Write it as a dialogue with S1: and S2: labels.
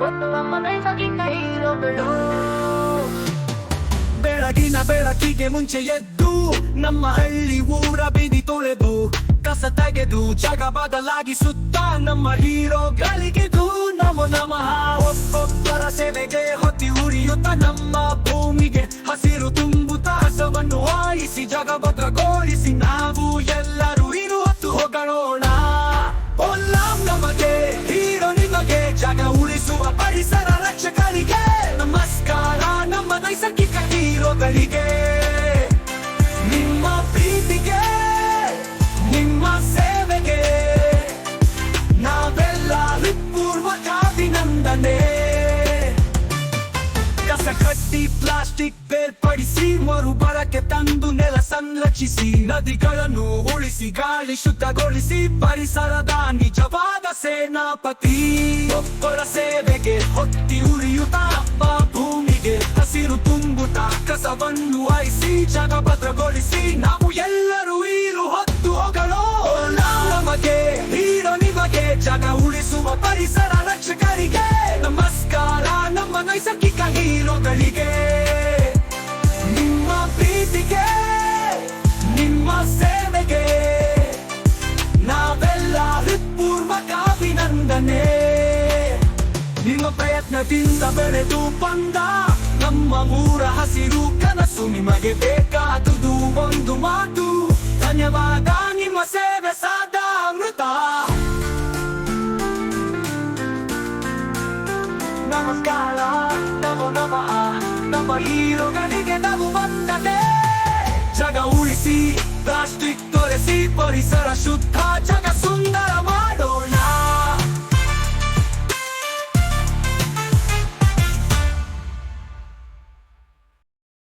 S1: ಒಂದು ಒಮ್ಮೆ ಸಗಿನ ಹೀರೋಗಳು ಬೆಳಗಿನ ಬೆಳಕಿಗೆ ಮುಂಚೆ ಎದ್ದು ನಮ್ಮ ಹಳ್ಳಿ ಊರ ಬೀದಿ ತೊಳೆದು ಕಸ ತೆಗೆದು ಜಗ ಬದಲಾಗಿಸುತ್ತಾ ನಮ್ಮ ಹೀರೋಗಳಿಗೆದು ನಮೋ ನಮಃ. ಒಬ್ಬೊಬ್ಬರ ಸೇವೆಗೆ ಹೊತ್ತಿ ಉರಿಯುತ್ತ ನಮ್ಮ ಭೂಮಿಗೆ ಹಸಿರು ತುಂಬುತ್ತಾ ಹಸವನ್ನು ಆಯಿಸಿ ಜಗ ಭದ್ರಗೊಳಿಸಿ ಕಸ ಕಟ್ಟಿ, ಪ್ಲಾಸ್ಟಿಕ್ ಬೇರ್ಪಡಿಸಿ, ಮರುಬಳಕೆ ತಂದು ನೆಲ ಸಂರಕ್ಷಿಸಿ, ನದಿಗಳನ್ನು ಉಳಿಸಿ, ಗಾಳಿ ಶುದ್ಧಗೊಳಿಸಿ, ಪರಿಸರದ ನಿಜವಾದ ಸೇನಾಪತಿ. ಒಬ್ಬರ ಸೇವೆಗೆ ಹೊತ್ತಿ ಉರಿಯುತ್ತ ಭೂಮಿಗೆ ಹಸಿರು ತುಂಬುತ್ತ ಕಸವನ್ನು ಅಯಿಸಿ ಜಗ ಭದ್ರಗೊಳಿಸಿ ನಾವು ಎಲ್ಲರೂ ಈರು ಹೊತ್ತು ಹೋಗಲು ನಮಗೆ ಹೀರೋ ನಿಮಗೆ ಜಗ ಉಳಿಸುವ ಪರಿಸರ ರಕ್ಷಕರಿಗೆ. ಹೀರೋಗಳಿಗೆ ನಿಮ್ಮ ಪ್ರೀತಿಗೆ, ನಿಮ್ಮ ಸೇವೆಗೆ, ನಾವೆಲ್ಲ ಹೃತ್ಪೂರ್ವಕ ಅಭಿನಂದನೆ. ನಿಮ್ಮ ಪ್ರಯತ್ನದಿಂದ ಬೆಳೆದು ಬಂದ ನಮ್ಮ ಮೂರ ಹಸಿರು ಕನಸು ನಿಮಗೆ ಬೇಕಾದುದು ಒಂದು ಮಾತು. ಧನ್ಯವಾದ. ನಮಸ್ಕಾರ. ನಮೋ ನಮಃ. ನಮ್ಮ ಹೀರೋಗಳಿಗೆ ನಾವು ಬಂದನೆ ಜಗ ಉಳಿಸಿ ಪ್ಲಾಸ್ಟಿಕ್ ತೊರೆಸಿ ಪರಿಸರ ಶುದ್ಧ